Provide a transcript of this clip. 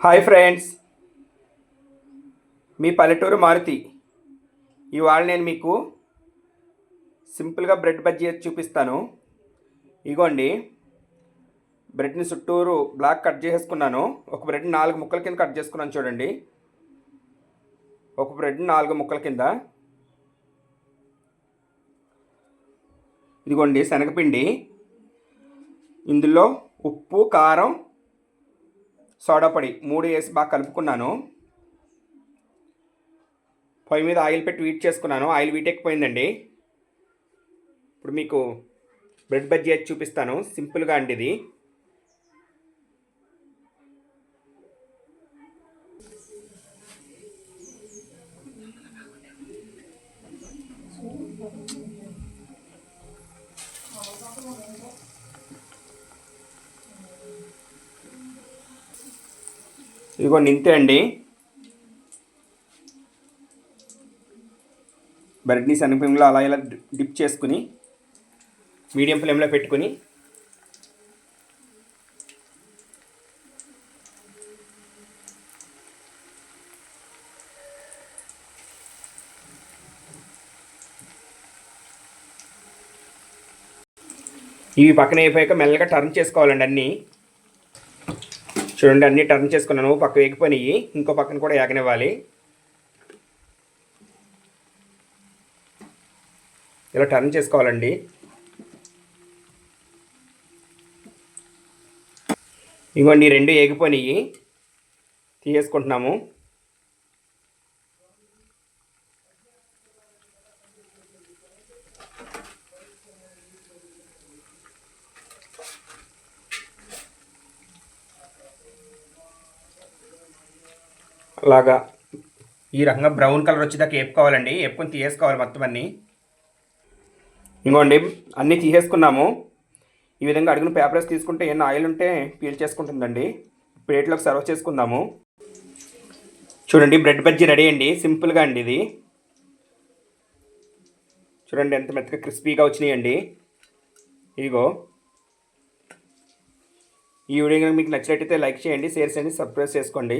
Hi friends. మీ పల్లెటూరు మారుతి. ఇవాళ నేను మీకు సింపుల్గా బ్రెడ్ బజ్జీ చూపిస్తాను. ఇగోండి. బ్రెడ్ని చుట్టూరు బ్లాక్ కట్ చేసేసుకున్నాను. ఒక బ్రెడ్ నాలుగు ముక్కల కింద కట్ చేసుకున్నాను చూడండి. ఒక బ్రెడ్ నాలుగు ముక్కల కింద. ఇదిగోండి శనగపిండి. ఇందులో ఉప్పు కారం సోడా పొడి మూడు వేసి బాగా కలుపుకున్నాను. పొయ్యి మీద ఆయిల్ పెట్టి వీట్ చేసుకున్నాను. ఆయిల్ వీటెక్కిపోయిందండి ఇప్పుడు మీకు బ్రెడ్ బజ్జీ అది చూపిస్తాను. సింపుల్గా అండి ఇది. ఇదిగో నింతే అండి. బ్రెడ్ని శనగపిండిలో అలా ఇలా డిప్ చేసుకుని మీడియం ఫ్లేమ్లో పెట్టుకుని ఇవి పక్కన అయిపోయాక మెల్లగా టర్న్ చేసుకోవాలండి అన్నీ. చూడండి అన్నీ టర్న్ చేసుకున్నాను. పక్క వేగిపోయినాయి. ఇంకో పక్కన కూడా ఏగనివ్వాలి ఇలా టర్న్ చేసుకోవాలండి. ఇవ్వండి రెండు ఏగిపోయినాయి. తీసేసుకుంటున్నాము. అలాగా ఈ రకంగా బ్రౌన్ కలర్ వచ్చేదాకా వేపుకోవాలండి. వేపుకొని తీసేసుకోవాలి మొత్తం అన్నీ. ఇంకోండి అన్నీ తీసేసుకున్నాము. ఈ విధంగా అడుగున పేపర్స్ తీసుకుంటే ఏమైనా ఆయిల్ ఉంటే పీల్ చేసుకుంటుందండి. ప్లేట్లోకి సర్వ్ చేసుకుందాము. చూడండి బ్రెడ్ బజ్జీ రెడీ అండి. సింపుల్గా అండి ఇది. చూడండి ఎంత మెత్తగా క్రిస్పీగా వచ్చినాయండి. ఇదిగో. ఈ వీడియో కనుక మీకు నచ్చినట్టయితే లైక్ చేయండి షేర్ చేయండి సబ్స్క్రైబ్ చేసుకోండి.